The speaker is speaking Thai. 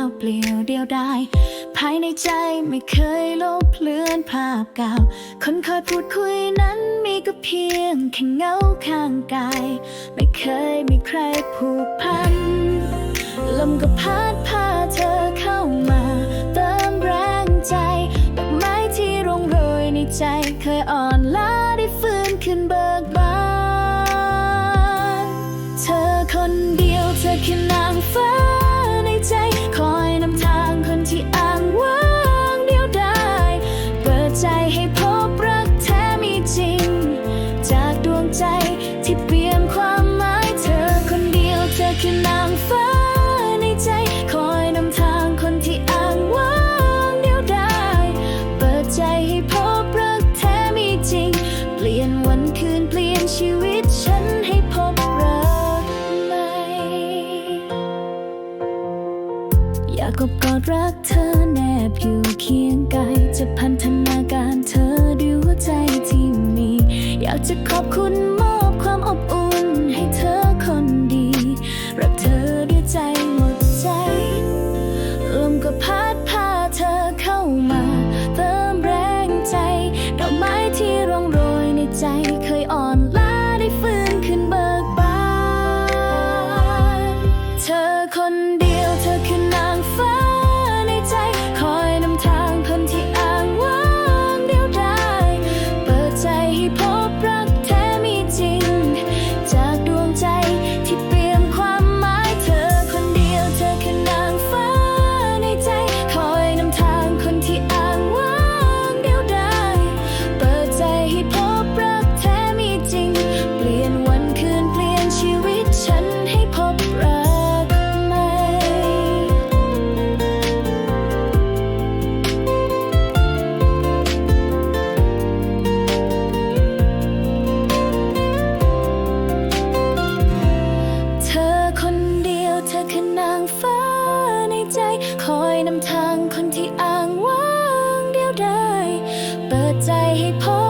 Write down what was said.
เปล่าเปลี่ยวเดียวดายภายในใจไม่เคยลบเลือนภาพเก่า คนเคยพูดคุยนั้นมีก็เพียงแค่เงาข้างกาย ไม่เคยมีใครผูกพัน ลมก็พัดพาเธอเข้ามา เติมแรงใจดอกไม้ที่ร่วงโรยในใจ เคยอ่อนล้าได้ฟื้นขึ้นเบิกบาน เธอคนเดียวเธอแค่นางฟ้า ที่เปลี่ยนความหมายเธอคนเดียวเธอคือนางฟ้าในใจ คอยนำทางคนที่อ้างว้างเดียวได้เปิดใจให้พบรักแท้มีจริง เปลี่ยนวันคืนเปลี่ยนชีวิตฉันให้พบรักใหม่อยากกบกอดรักเธอแนบอยู่เคียงกายจะพันธนาการเธอด้วยหัวใจที่มี อยากจะขอบคุณ เปิดใจให้พบ